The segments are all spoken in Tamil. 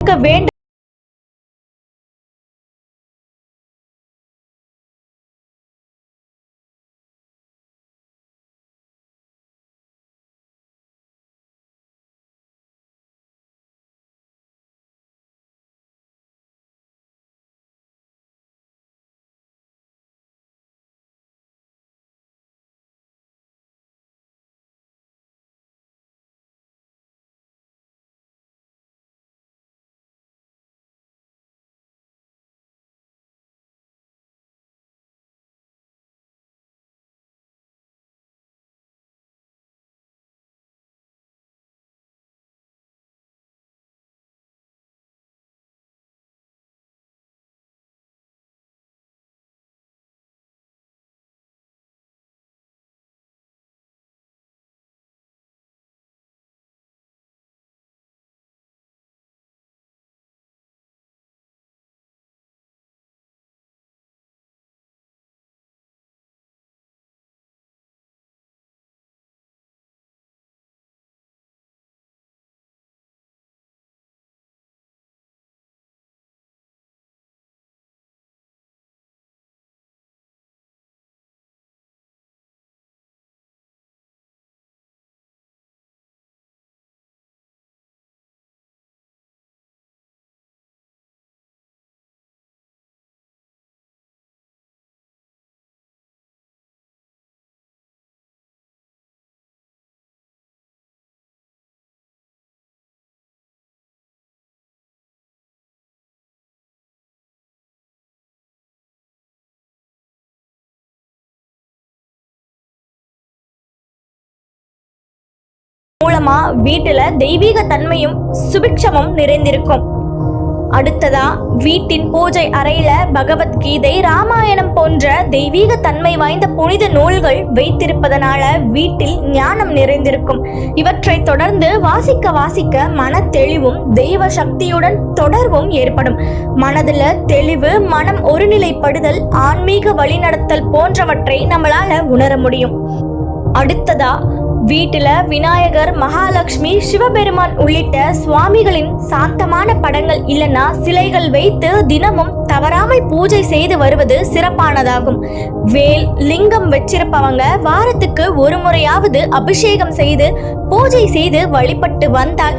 வேண்டும் மூலமா வீட்டுல தெய்வீக தன்மையும் சுபிக்ஷமும் நிறைந்திருக்கும். அடுத்ததா வீட்டின் பூஜை அறையில பகவத்கீதை ராமாயணம் போன்ற தெய்வீக தன்மை வாய்ந்த புனித நூல்கள் வைத்திருப்பதனால வீட்டில் ஞானம் நிறைந்திருக்கும். இவற்றை தொடர்ந்து வாசிக்க வாசிக்க மன தெளிவும் தெய்வ சக்தியுடன் தொடர்பும் ஏற்படும். மனதுல தெளிவு மனம் ஒருநிலைப்படுதல் ஆன்மீக வழிநடத்தல் போன்றவற்றை நம்மளால உணர முடியும். அடுத்ததா வீட்டுல விநாயகர் மகாலட்சுமி சிவபெருமான் உள்ளிட்ட சுவாமிகளின் சாந்தமான படங்கள் இல்லைன்னா சிலைகள் வைத்து தினமும் தவறாமல் பூஜை செய்து வருவது சிறப்பானதாகும். வேல் லிங்கம் வச்சிருப்பவங்க வாரத்துக்கு ஒரு முறையாவது அபிஷேகம் செய்து பூஜை செய்து வழிபட்டு வந்தால்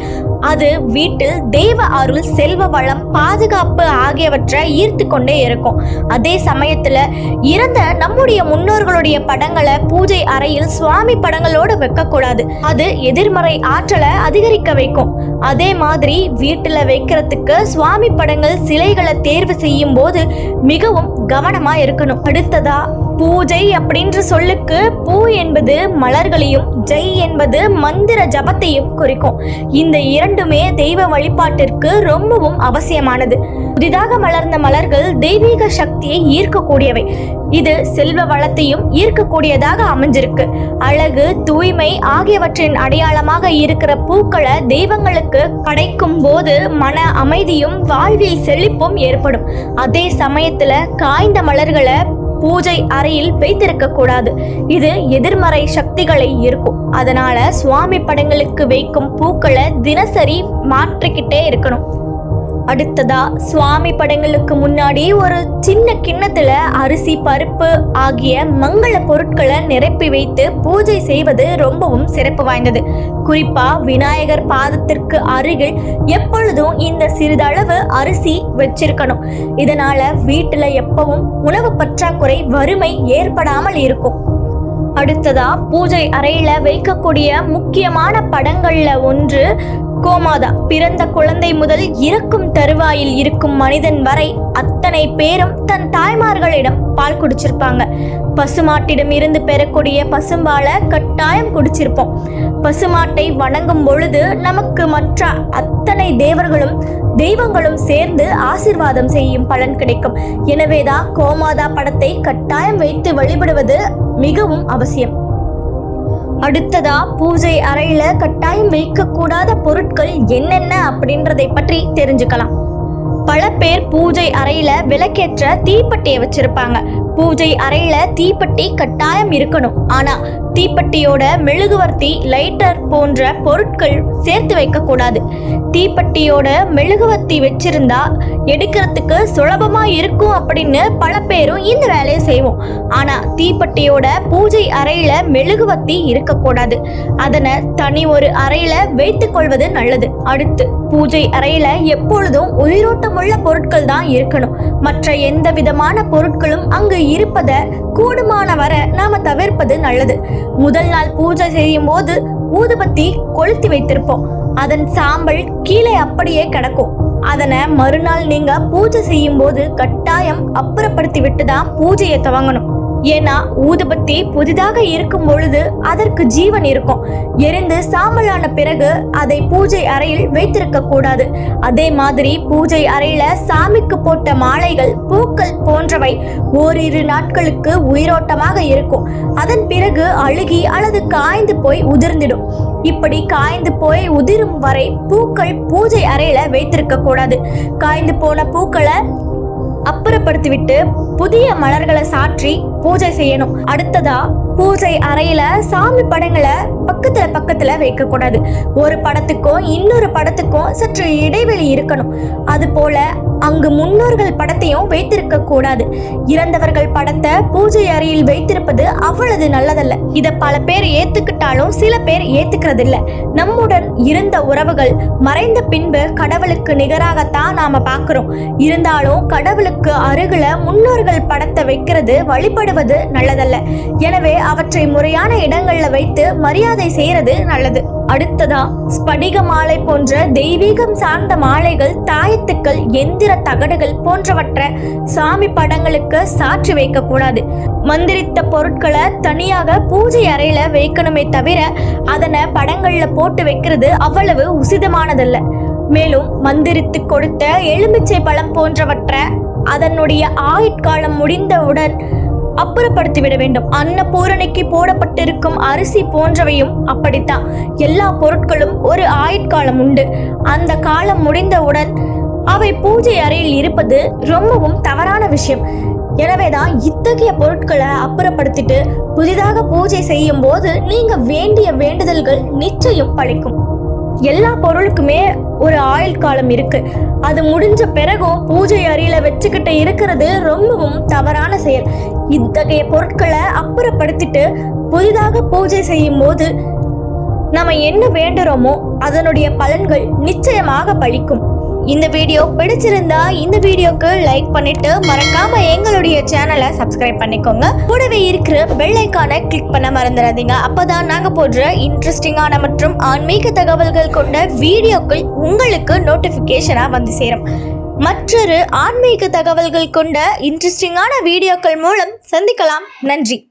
அது வீட்டில் தெய்வ அருள் செல்வ வளம் பாதுகாப்பு ஆகியவற்றை ஈர்த்து கொண்டே இருக்கும். அதே சமயத்துல இறந்த நம்முடைய முன்னோர்களுடைய படங்களை பூஜை அறையில் சுவாமி படங்களோடு வைக்கக்கூடாது. அது எதிர்மறை ஆற்றலை அதிகரிக்க வைக்கும். அதே மாதிரி வீட்டில் வைக்கிறதுக்கு சுவாமி படங்கள் சிலைகளை தேர்வு செய்யும் போது மிகவும் கவனமா இருக்கணும். அடுத்ததா பூஜை அப்படின்ற சொல்லுக்கு பூ என்பது மலர்களையும் ஜெய் என்பது மந்திர ஜபத்தையும் குறிக்கும். இந்த இரண்டுமே தெய்வ வழிபாட்டிற்கு ரொம்பவும் அவசியமானது. புதிதாக மலர்ந்த மலர்கள் தெய்வீக சக்தியை ஈர்க்கக்கூடியவை. இது செல்வ வளத்தையும் ஈர்க்கக்கூடியதாக அமைஞ்சிருக்கு. அழகு தூய்மை ஆகியவற்றின் அடையாளமாக இருக்கிற பூக்களை தெய்வங்களுக்கு கிடைக்கும் போது மன அமைதியும் வாழ்வில் செழிப்பும் ஏற்படும். அதே சமயத்துல காய்ந்த மலர்களை பூஜை அறையில் வைத்திருக்க கூடாது. இது எதிர்மறை சக்திகளை இருக்கும் அதனால சுவாமி படங்களுக்கு வைக்கும் பூக்களை தினசரி மாற்றிக்கிட்டே இருக்கணும். அடுத்ததா சுவாமி படங்களுக்கு முன்னாடி ஒரு சின்ன கிண்ணத்துல அரிசி பருப்பு ஆகிய மங்கள பொருட்களை நிரப்பி வைத்து பூஜை செய்வது ரொம்பவும் சிறப்பு வாய்ந்தது. குறிப்பா விநாயகர் பாதத்திற்கு அருகில் எப்பொழுதும் இந்த சிறிதளவு அரிசி வச்சிருக்கணும். இதனால வீட்டுல எப்பவும் உணவு பற்றாக்குறை வறுமை ஏற்படாமல் இருக்கும். அடுத்ததா பூஜை அறையில வைக்கக்கூடிய முக்கியமான படங்கள்ல ஒன்று கோமாதா பிறந்த குழந்தை முதல் இறக்கும் தருவாயில் இருக்கும் மனிதன் வரை அத்தனை பேரும் தன் தாய்மார்களிடம் பால் குடிச்சிருப்பாங்க. பசுமாட்டிடம் இருந்து பெறக்கூடிய பசும்பாலை கட்டாயம் குடிச்சிருப்போம். பசுமாட்டை வணங்கும் பொழுது நமக்கு மற்ற அத்தனை தேவர்களும் தெய்வங்களும் சேர்ந்து ஆசிர்வாதம் செய்யும் பலன் கிடைக்கும். எனவேதான் கோமாதா படத்தை கட்டாயம் வைத்து வழிபடுவது மிகவும் அவசியம். அடுத்ததா பூஜை அறையில கட்டாயம் வைக்கக்கூடாத பொருட்கள் என்னென்ன அப்படின்றதை பற்றி தெரிஞ்சுக்கலாம். பல பேர் பூஜை அறையில விளக்கேற்ற தீப்பெட்டியை வச்சிருப்பாங்க. பூஜை அறையில தீப்பெட்டி கட்டாயம் இருக்கணும். ஆனா தீப்பெட்டியோட மெழுகுவர்த்தி லைட்டர் போன்ற பொருட்கள் சேர்த்து வைக்கக்கூடாது. தீப்பெட்டியோட மெழுகுவர்த்தி வச்சிருந்தா எடுக்கிறதுக்கு சுலபமா இருக்கும் அப்படின்னு பல பேரும் இந்த வேலையை செய்வோம். ஆனா தீப்பெட்டியோட பூஜை அறையில மெழுகுவர்த்தி இருக்கக்கூடாது. அதனை தனி ஒரு அறையில வைத்துக்கொள்வது நல்லது. அடுத்து பூஜை அறையில எப்பொழுதும் உயிரோட்டமுள்ள பொருட்கள் தான் இருக்கணும். மற்ற எந்த விதமான பொருட்களும் அங்கு இருப்பதை கூடுமான வரை நாம தவிர்ப்பது நல்லது. முதல் நாள் பூஜை செய்யும் போது ஊதுபத்தி கொளுத்தி வைத்திருப்போம். அதன் சாம்பல் கீழே அப்படியே கிடக்கும். அதனை மறுநாள் நீங்க பூஜை செய்யும் போது கட்டாயம் அப்புறப்படுத்தி விட்டு தான் பூஜையை துவங்கணும். ஏன்னா ஊதுபத்தி புதிதாக இருக்கும் பொழுது அதற்கு ஜீவன் இருக்கும். எரிந்து சாம்பலான பிறகு அதை பூஜை அறையில் வைத்திருக்க கூடாது. அதே மாதிரி பூஜை அறையில சாமிக்கு போட்ட மாலைகள் பூக்கள் போன்றவை ஓரிரு நாட்களுக்கு உயிரோட்டமாக இருக்கும். அதன் பிறகு அழுகி அல்லது காய்ந்து போய் உதிர்ந்திடும். இப்படி காய்ந்து போய் உதிரும் வரை பூக்கள் பூஜை அறையில வைத்திருக்க கூடாது. காய்ந்து போன பூக்களை அப்புறப்படுத்திவிட்டு புதிய மலர்களை சாற்றி பூஜை செய்யணும். அடுத்ததா பூஜை அறையில சாமி படங்களை பக்கத்துல பக்கத்துல வைக்க கூடாது ஒரு படத்துக்கும் இன்னொரு படத்துக்கும் சற்று இடைவெளி இருக்கணும். அது போல அங்கு முன்னோர்கள் படத்தையும் வைத்திருக்க கூடாது. இறந்தவர்கள் படத்தை பூஜை அறையில் வைத்திருப்பது அவ்வளவு நல்லதல்ல. இதை பல பேர் ஏத்துக்கிட்டாலும் சில பேர் ஏத்துக்கிறது இல்ல நம்முடன் இருந்த உறவுகள் மறைந்த பின்பு கடவுளுக்கு நிகராகத்தான் நாம பார்க்குறோம் இருந்தாலும் கடவுளுக்கு அருகில முன்னோர்கள் படத்தை வைக்கிறது வழிபடுவது நல்லதல்ல. எனவே அவற்றை முறையான இடங்கள்ல வைத்து மரியாதை செய்யறது நல்லது. அடுத்ததா ஸ்படிக மாலை போன்ற தெய்வீகம் சார்ந்த மாலைகள் தாயத்துக்கள் எந்திர தகடுகள் போன்றவற்றை சாமி படங்களுக்கு சாற்றி வைக்க கூடாது மந்திரித்த பொருட்களை தனியாக பூஜை அறையில வைக்கணுமே தவிர அதனை படங்கள்ல போட்டு வைக்கிறது அவ்வளவு உசிதமானதல்ல. மேலும் மந்திரித்து கொடுத்த எலுமிச்சை பழம் போன்றவற்றை அதனுடைய ஆயுட்காலம் முடிந்தவுடன் அப்புறப்படுத்திவிட வேண்டும் அன்னபூரணிக்கு போடப்பட்டிருக்கும் அரிசி போன்றவையும் அப்படித்தான். எல்லா பொருட்களும் ஒரு ஆயுட்காலம் உண்டு. அந்த காலம் முடிந்தவுடன் அவை பூஜை அறையில் இருப்பது ரொம்பவும் தவறான விஷயம். எனவேதான் இத்தகைய பொருட்களை அப்புறப்படுத்திட்டு புதிதாக பூஜை செய்யும் போது நீங்க வேண்டிய வேண்டுதல்கள் நிச்சயம் பழிக்கும். எல்லா பொருளுக்குமே ஒரு ஆயுள் காலம் இருக்கு. அது முடிஞ்ச பிறகும் பூஜை அறையில வச்சுக்கிட்டு இருக்கிறது ரொம்பவும் தவறான செயல். இத்தகைய பொருட்களை அப்புறப்படுத்திட்டு புதிதாக பூஜை செய்யும் போது நம்ம என்ன வேண்டுறோமோ அதனுடைய பலன்கள் நிச்சயமாக பழிக்கும். இந்த வீடியோ பிடிச்சிருந்தா இந்த வீடியோக்கு லைக் பண்ணிட்டு மறக்காம எங்களுடைய சேனலை சப்ஸ்கிரைப் பண்ணிக்கோங்க. கூடவே இருக்கிற பெல் ஐக்கானை கிளிக் பண்ண மறந்துடாதீங்க. அப்பதான் நாங்க போடுற இன்ட்ரெஸ்டிங்கான மற்றும் ஆன்மீக தகவல்கள் கொண்ட வீடியோக்கள் உங்களுக்கு நோட்டிபிகேஷனா வந்து சேரும். மற்றொரு ஆன்மீக தகவல்கள் கொண்ட இன்ட்ரெஸ்டிங்கான வீடியோக்கள் மூலம் சந்திக்கலாம். நன்றி.